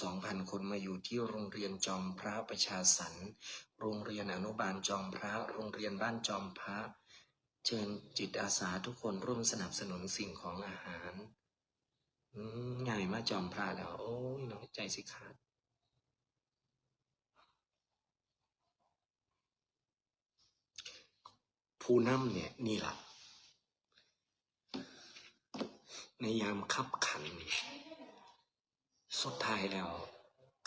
สองพันคนมาอยู่ที่โรงเรียนจอมพระประชาสรรค์โรงเรียนอนุบาลจอมพระ โรงเรียนบ้านจอมพระ เชิญจิตอาสาทุกคนร่วมสนับสนุนสิ่งของอาหารอืมง่ายมาจอมพระแล้ว โอ้ยน้อยใจสิขาดผู้นำเนี่ยนี่แหละในยามคับขัน สุดท้ายแล้ว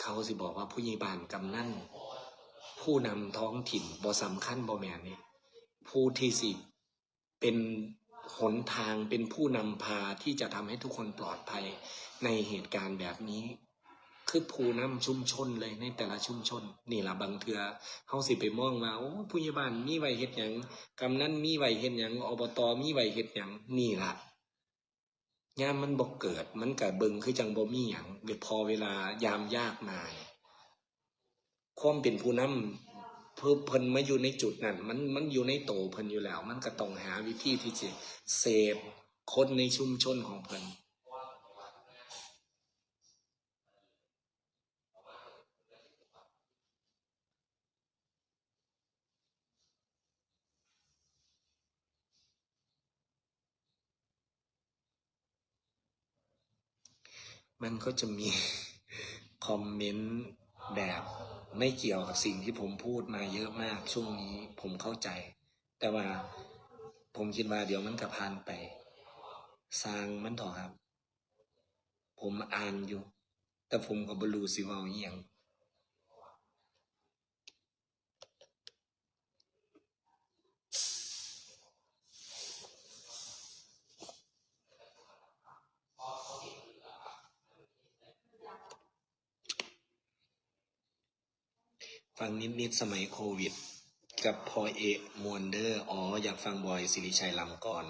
เขาสิบอกว่าผู้ใหญ่บ้านกำนันผู้นำท้องถิ่นบ่สำคัญบ่แม่นี่ผู้ที่สิเป็นหนทางเป็นผู้นำพาที่จะทำให้ทุกคนปลอดภัยในเหตุการณ์แบบนี้ คือผู้นำชุมชนเลยในแต่ละชุมชน นี่ล่ะบางเทือเฮาสิไปมองว่าโอ้ผู้ใหญ่บ้านมีไหวเฮ็ดหยังกำนันมีไหวเฮ็ดหยังอบตมีไหวเฮ็ดหยังนี่ล่ะ ยามมันบกเกิด มันก็เบิงคือจังบ่มีหยังเดี๋ยวพอเวลายามยากมาความเป็นผู้นำเพิ่มเพิ่นมาอยู่ในจุดนั้น มันมันอยู่ในโตเพิ่นอยู่แล้ว มันก็ต้องหาวิธีที่จะเสพคนในชุมชนของเพิ่น มันก็จะมีคอมเมนต์แบบไม่เกี่ยวกับสิ่งที่ผมพูดมาเยอะมากช่วงนี้ผมเข้าใจ แต่ว่าผมคิดว่าเดี๋ยวมันกระพานไป สร้างมันถอครับ ผมอ่านอยู่ แต่ผมก็บรู้สิว่าอย่าง ฟังนิดๆสมัยโควิด กับพอเอะมวนเดอร์อ๋อ อยากฟังบอยสิริชัยลำก่อน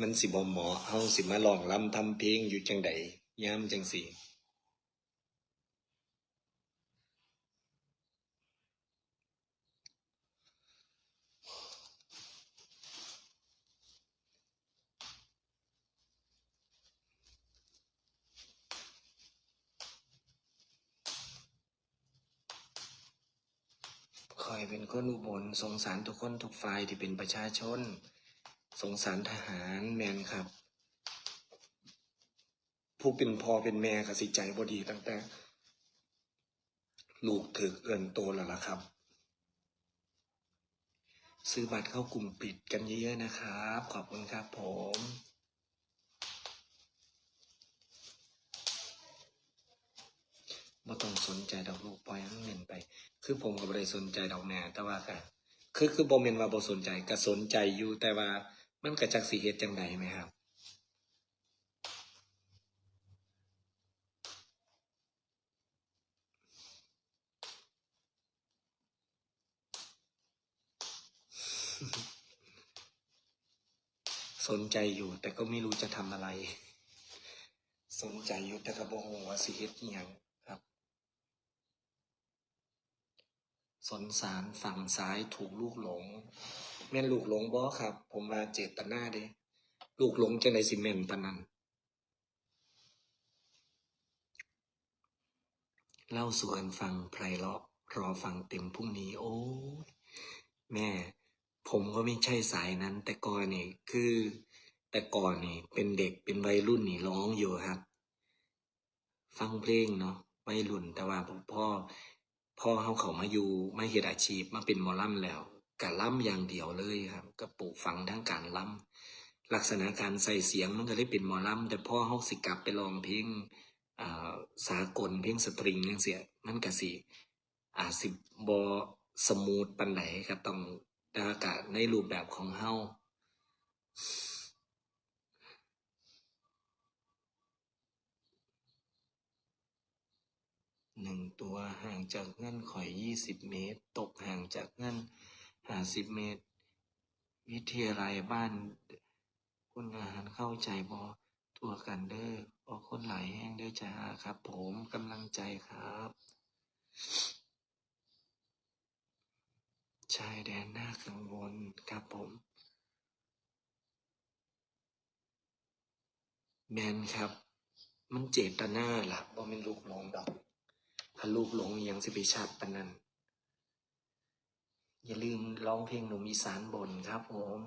มันสิบอหมอเฮาสิมาลองลำทำเพลงอยู่จังใดยามจังสิค อยเป็นคนอุบลสงสารทุกคนทุกฝ่ายที่เป็นประชาชน สงสารทหารแมนครับ ผู้เป็นพ่อเป็นแม่กสิใจบดีตั้งแต่ ลูกถึกเอินโตแล้วล่ะครับ ซื้อบัตรเข้ากลุ่มปิดกันเยอะๆนะครับ ขอบคุณครับผมบ่ต้องสนใจดอกลูกปล่อย คือผมก็บ่ได้สนใจดอกแม่แต่ว่าค่ะคือคือบ่แม่นว่าบ่สนใจก็สนใจอยู่แต่ว่ามันก็จักสิเฮ็ดจังไดไหมครับสนใจอยู่แต่ก็ไม่รู้จะทำอะไร สนใจอยู่แต่ก็บ่ฮู้ว่าสิเฮ็ดอิหยังครับ สนสารฝั่งซ้ายถูกลูกหลง แม่นลูกหลงบ่ครับ ผมว่าเจตนาเด้ลูกหลงจังได๋สิแม่นปานนั้นเล่าสู่กันฟังไพเราะรอฟังเต็มพรุ่งนี้ โอ้แม่ ผมก็ไม่ใช่สายนั้น แต่ก่อนนี่คือ แต่ก่อนนี่เป็นเด็กเป็นวัยรุ่นนี่ร้องอยู่ครับ ฟังเพลงเนาะวัยรุ่นแต่ว่าผมพ่อ พ่อเขาเขามาอยู่มาเฮ็ดอาชีพมาเป็นหมอลำแล้วกะล่ำอย่างเดียวเลยครับ ก็ปลูกฝังทั้งการล่ำลักษณะการใส่เสียงมันก็เลยเป็นหมอลำแต่พ่อเขาสิกลับไปลองเพลงอ่าสากลเพลงสตริงจังซี่มันก็สิอาจสิบ่สมูทปานใดก็ต้องแต่ว่าก็ในรูปแบบของเฮา หนึ่งตัวห่างจากนั่นข่อยยี่สิบเมตร ตกห่างจากนั่นห้าสิบเมตร วิทยาลัยบ้านคนงานเข้าใจบอตัวกันเด้อออกคนหลายแห้งเด้อจ้าครับ ผมกำลังใจครับ ชายแดนหน้ากังวลครับผมแมนครับ มันเจตนาหลักบ่มันลูกน้องดอก ถ้าลูกหลงยังสิไปชัดปนันอย่าลืมร้องเพลงหนุ่มอีสานบนครับผม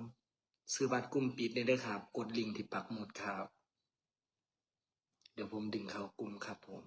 ซื้อบัตรกลุ่มปิดได้เด้อครับ กดลิงก์ที่ปักหมุดครับ เดี๋ยวผมดึงเขากลุ่มครับผม